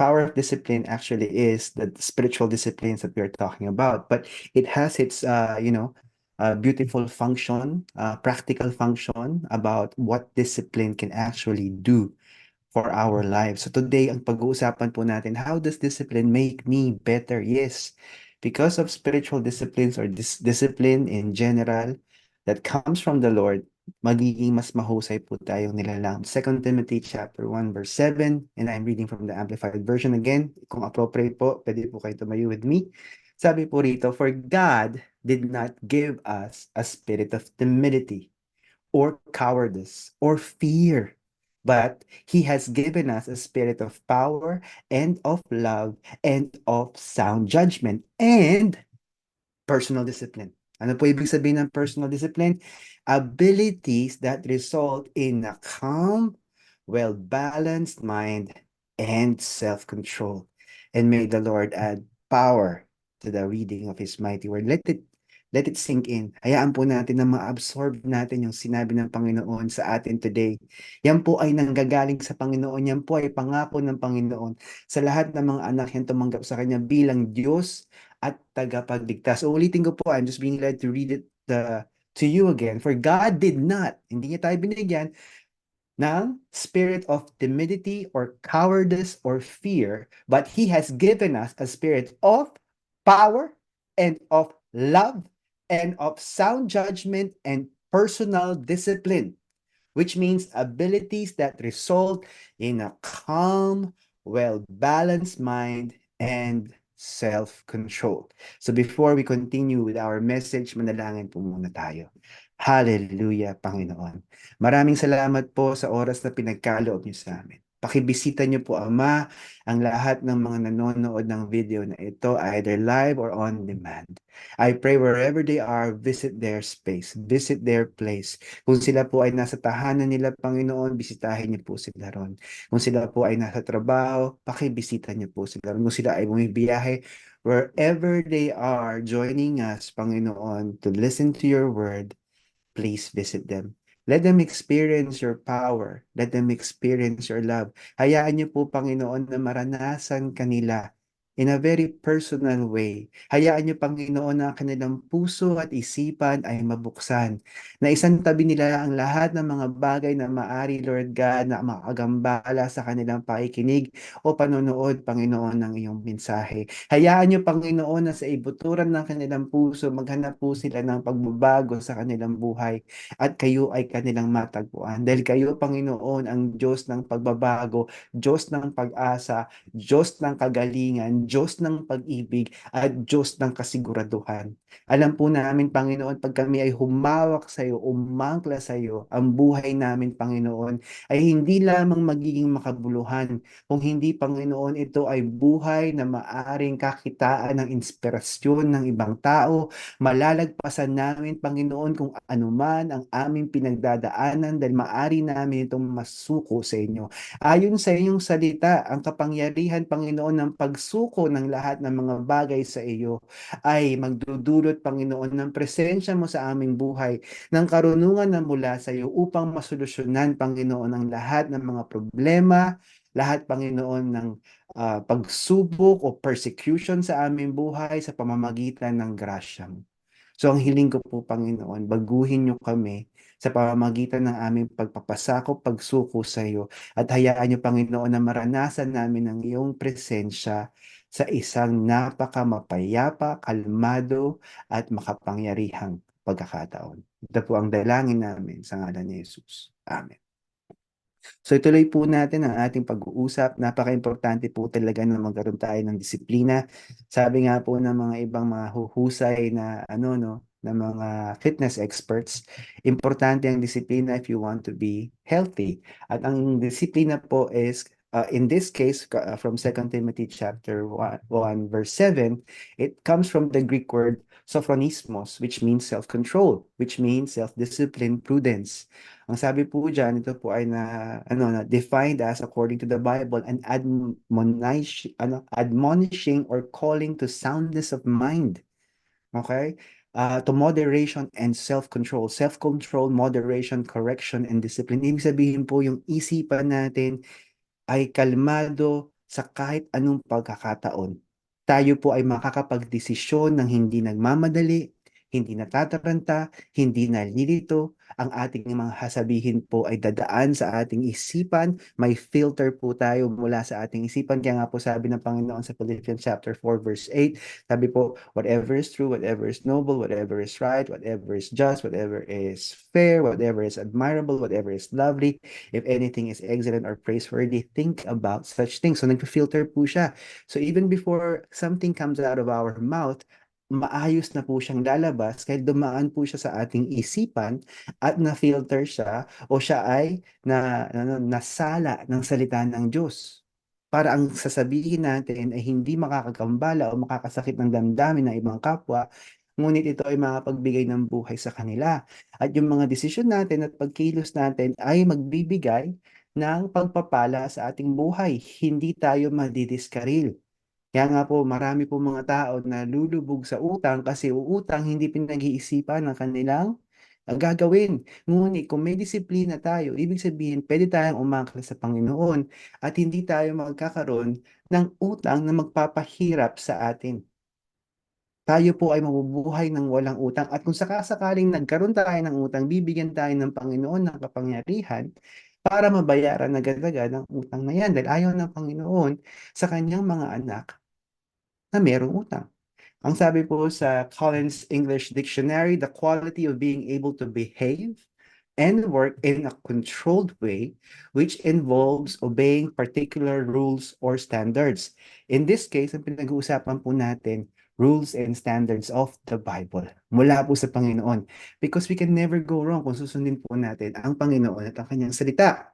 power of discipline actually is the spiritual disciplines that we are talking about, but it has its, uh, you know, uh, beautiful function, uh, practical function about what discipline can actually do for our lives. So today, ang pag-uusapan po natin, how does discipline make me better? Yes, because of spiritual disciplines or dis discipline in general that comes from the Lord, magiging mas mahusay po tayong nilalang. 2 Timothy chapter 1 verse 7 and I'm reading from the Amplified Version again. Kung appropriate po, pwede po kayo tumayo with me. Sabi po rito, For God did not give us a spirit of timidity or cowardice or fear, but He has given us a spirit of power and of love and of sound judgment and personal discipline. Ano po ibig sabihin ng personal discipline? Abilities that result in a calm, well-balanced mind and self-control. And may the Lord add power to the reading of His mighty word. Let it let it sink in. Hayaan po natin na ma-absorb natin yung sinabi ng Panginoon sa atin today. Yan po ay nanggagaling sa Panginoon. Yan po ay pangako ng Panginoon sa lahat ng mga anak yan tumanggap sa Kanya bilang Diyos at tagapagligtas. Ulitin ko po, I'm just being led to read it the, to you again. For God did not, hindi niya tayo binigyan, ng spirit of timidity or cowardice or fear, but He has given us a spirit of power and of love and of sound judgment and personal discipline, which means abilities that result in a calm, well-balanced mind and self-control. So before we continue with our message, manalangin po muna tayo. Hallelujah, Panginoon. Maraming salamat po sa oras na pinagkaloob niyo sa amin. Pakibisita niyo po, Ama, ang lahat ng mga nanonood ng video na ito, either live or on demand. I pray wherever they are, visit their space, visit their place. Kung sila po ay nasa tahanan nila, Panginoon, bisitahin niyo po sila ron. Kung sila po ay nasa trabaho, pakibisita niyo po sila ron. Kung sila ay bumibiyahe, wherever they are joining us, Panginoon, to listen to your word, please visit them. Let them experience your power. Let them experience your love. Hayaan niyo po, Panginoon, na maranasan kanila in a very personal way. Hayaan niyo, Panginoon, na kanilang puso at isipan ay mabuksan. Na isang tabi nila ang lahat ng mga bagay na maari, Lord God, na makagambala sa kanilang pakikinig o panonood, Panginoon, ng iyong mensahe. Hayaan niyo, Panginoon, na sa ibuturan ng kanilang puso, maghanap po sila ng pagbabago sa kanilang buhay at kayo ay kanilang matagpuan. Dahil kayo, Panginoon, ang Diyos ng pagbabago, Diyos ng pag-asa, Diyos ng kagalingan, Diyos ng pag-ibig at Diyos ng kasiguraduhan. Alam po namin, Panginoon, pag kami ay humawak sa iyo, umangkla sa iyo, ang buhay namin, Panginoon, ay hindi lamang magiging makabuluhan. Kung hindi, Panginoon, ito ay buhay na maaring kakitaan ng inspirasyon ng ibang tao. Malalagpasan namin, Panginoon, kung anuman ang aming pinagdadaanan dahil maari namin itong masuko sa inyo. Ayon sa inyong salita, ang kapangyarihan, Panginoon, ng pagsuko ko ng lahat ng mga bagay sa iyo ay magdudulot, Panginoon, ng presensya mo sa aming buhay, ng karunungan na mula sa iyo upang masolusyonan, Panginoon, ang lahat ng mga problema, lahat, Panginoon, ng uh, pagsubok o persecution sa aming buhay sa pamamagitan ng grasya mo. So ang hiling ko po, Panginoon, baguhin niyo kami sa pamamagitan ng aming pagpapasako, pagsuko sa iyo at hayaan niyo, Panginoon, na maranasan namin ang iyong presensya sa isang napaka mapayapa, kalmado at makapangyarihang pagkakataon. Ito po ang dalangin namin sa ngalan ni Jesus. Amen. So ituloy po natin ang ating pag-uusap. Napaka-importante po talaga na magkaroon tayo ng disiplina. Sabi nga po ng mga ibang mga huhusay na ano no, ng mga fitness experts, importante ang disiplina if you want to be healthy. At ang disiplina po is uh, in this case, uh, from 2 Timothy chapter 1, 1, verse 7, it comes from the Greek word sophronismos, which means self-control, which means self-discipline, prudence. Ang sabi po dyan, ito po ay na, ano, na defined as, according to the Bible, an admonish, ano, admonishing or calling to soundness of mind. Okay? Uh, to moderation and self-control. Self-control, moderation, correction, and discipline. Ibig sabihin po yung isipan natin, ay kalmado, sa kahit anong pagkakataon. Tayo po ay makakapagdesisyon ng hindi nagmamadali, hindi natataranta, hindi nalilito. Ang ating mga sasabihin po ay dadaan sa ating isipan. May filter po tayo mula sa ating isipan. Kaya nga po sabi ng Panginoon sa Philippians chapter 4 verse 8, sabi po, whatever is true, whatever is noble, whatever is right, whatever is just, whatever is fair, whatever is admirable, whatever is lovely, if anything is excellent or praiseworthy, think about such things. So nagpa-filter po siya. So even before something comes out of our mouth, maayos na po siyang lalabas kahit dumaan po siya sa ating isipan at na-filter siya o siya ay na, na, nasala ng salita ng Diyos. Para ang sasabihin natin ay hindi makakagambala o makakasakit ng damdamin ng ibang kapwa, ngunit ito ay makapagbigay ng buhay sa kanila. At yung mga desisyon natin at pagkilos natin ay magbibigay ng pagpapala sa ating buhay. Hindi tayo madidiskaril. Kaya nga po, marami po mga tao na lulubog sa utang kasi utang hindi pinag-iisipan ng kanilang uh, gagawin. Ngunit kung may disiplina tayo, ibig sabihin, pwede tayong umangkla sa Panginoon at hindi tayo magkakaroon ng utang na magpapahirap sa atin. Tayo po ay mabubuhay ng walang utang at kung sakasakaling nagkaroon tayo ng utang, bibigyan tayo ng Panginoon ng kapangyarihan para mabayaran agad-agad ang utang na yan dahil ayaw ng Panginoon sa kanyang mga anak na merong utang. Ang sabi po sa Collins English Dictionary, the quality of being able to behave and work in a controlled way, which involves obeying particular rules or standards. In this case, ang pinag-uusapan po natin, rules and standards of the Bible. Mula po sa Panginoon. Because we can never go wrong kung susundin po natin ang Panginoon at ang kanyang salita.